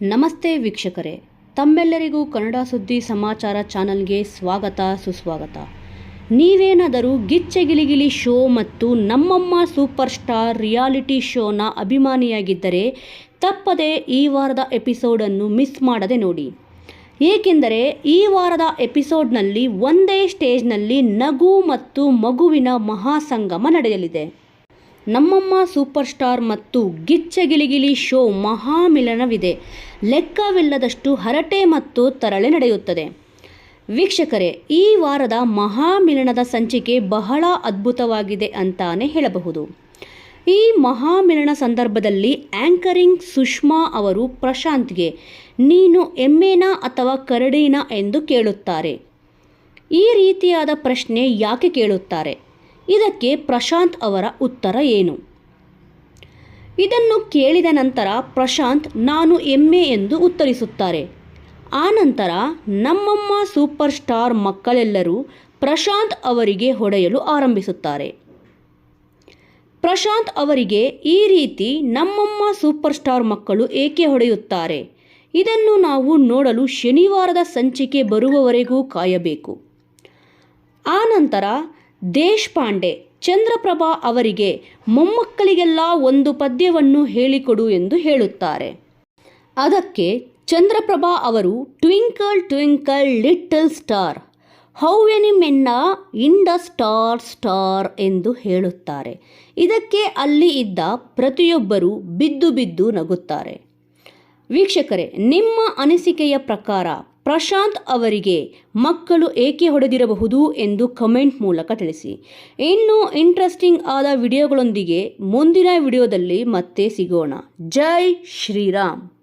ನಮಸ್ತೆ ವೀಕ್ಷಕರೇ, ತಮ್ಮೆಲ್ಲರಿಗೂ ಕನ್ನಡ ಸುದ್ದಿ ಸಮಾಚಾರ ಚಾನಲ್ಗೆ ಸ್ವಾಗತ, ಸುಸ್ವಾಗತ. ನೀವೇನಾದರೂ ಗಿಚ್ಚೆ ಗಿಲಿಗಿಲಿ ಶೋ ಮತ್ತು ನಮ್ಮಮ್ಮ ಸೂಪರ್ ಸ್ಟಾರ್ ರಿಯಾಲಿಟಿ ಶೋನ ಅಭಿಮಾನಿಯಾಗಿದ್ದರೆ ತಪ್ಪದೆ ಈ ವಾರದ ಎಪಿಸೋಡನ್ನು ಮಿಸ್ ಮಾಡದೆ ನೋಡಿ. ಏಕೆಂದರೆ ಈ ವಾರದ ಎಪಿಸೋಡ್ನಲ್ಲಿ ಒಂದೇ ಸ್ಟೇಜ್ನಲ್ಲಿ ನಗು ಮತ್ತು ಮಗುವಿನ ಮಹಾಸಂಗಮ ನಡೆಯಲಿದೆ. ನಮ್ಮಮ್ಮ ಸೂಪರ್ ಸ್ಟಾರ್ ಮತ್ತು ಗಿಚ್ಚ ಗಿಳಿಗಿಳಿ ಶೋ ಮಹಾಮಿಲನವಿದೆ. ಲೆಕ್ಕವಿಲ್ಲದಷ್ಟು ಹರಟೆ ಮತ್ತು ತರಳೆ ನಡೆಯುತ್ತದೆ. ವೀಕ್ಷಕರೇ, ಈ ವಾರದ ಮಹಾಮಿಲನದ ಸಂಚಿಕೆ ಬಹಳ ಅದ್ಭುತವಾಗಿದೆ ಅಂತಾನೆ ಹೇಳಬಹುದು. ಈ ಮಹಾಮಿಲನ ಸಂದರ್ಭದಲ್ಲಿ ಆ್ಯಂಕರಿಂಗ್ ಸುಷ್ಮಾ ಅವರು ಪ್ರಶಾಂತ್ಗೆ, ನೀನು ಎಮ್ಮೆನಾ ಅಥವಾ ಕರಡಿನಾ? ಎಂದು ಕೇಳುತ್ತಾರೆ. ಈ ರೀತಿಯಾದ ಪ್ರಶ್ನೆ ಯಾಕೆ ಕೇಳುತ್ತಾರೆ? ಇದಕ್ಕೆ ಪ್ರಶಾಂತ್ ಅವರ ಉತ್ತರ ಏನು? ಇದನ್ನು ಕೇಳಿದ ನಂತರ ಪ್ರಶಾಂತ್, ನಾನು ಎಮ್ಮೆ ಎಂದು ಉತ್ತರಿಸುತ್ತಾರೆ. ಆನಂತರ ನಮ್ಮಮ್ಮ ಸೂಪರ್ ಸ್ಟಾರ್ ಮಕ್ಕಳೆಲ್ಲರೂ ಪ್ರಶಾಂತ್ ಅವರಿಗೆ ಹೊಡೆಯಲು ಆರಂಭಿಸುತ್ತಾರೆ. ಪ್ರಶಾಂತ್ ಅವರಿಗೆ ಈ ರೀತಿ ನಮ್ಮಮ್ಮ ಸೂಪರ್ ಸ್ಟಾರ್ ಮಕ್ಕಳು ಏಕೆ ಹೊಡೆಯುತ್ತಾರೆ? ಇದನ್ನು ನಾವು ನೋಡಲು ಶನಿವಾರದ ಸಂಚಿಕೆ ಬರುವವರೆಗೂ ಕಾಯಬೇಕು. ಆನಂತರ ದೇಶಪಾಂಡೆ ಚಂದ್ರಪ್ರಭಾ ಅವರಿಗೆ ಮೊಮ್ಮಕ್ಕಳಿಗೆಲ್ಲ ಒಂದು ಪದ್ಯವನ್ನು ಹೇಳಿಕೊಡು ಎಂದು ಹೇಳುತ್ತಾರೆ. ಅದಕ್ಕೆ ಚಂದ್ರಪ್ರಭಾ ಅವರು twinkle twinkle, little star, how any men in the star star ಎಂದು ಹೇಳುತ್ತಾರೆ. ಇದಕ್ಕೆ ಅಲ್ಲಿ ಇದ್ದ ಪ್ರತಿಯೊಬ್ಬರೂ ಬಿದ್ದು ಬಿದ್ದು ನಗುತ್ತಾರೆ. ವೀಕ್ಷಕರೇ, ನಿಮ್ಮ ಅನಿಸಿಕೆಯ ಪ್ರಕಾರ ಪ್ರಶಾಂತ್ ಅವರಿಗೆ ಮಕ್ಕಳು ಏಕೆ ಹೊಡೆದಿರಬಹುದು ಎಂದು ಕಮೆಂಟ್ ಮೂಲಕ ತಿಳಿಸಿ. ಇನ್ನು ಇಂಟ್ರೆಸ್ಟಿಂಗ್ ಆದ ವಿಡಿಯೋಗಳೊಂದಿಗೆ ಮುಂದಿನ ವಿಡಿಯೋದಲ್ಲಿ ಮತ್ತೆ ಸಿಗೋಣ. ಜೈ ಶ್ರೀರಾಮ್.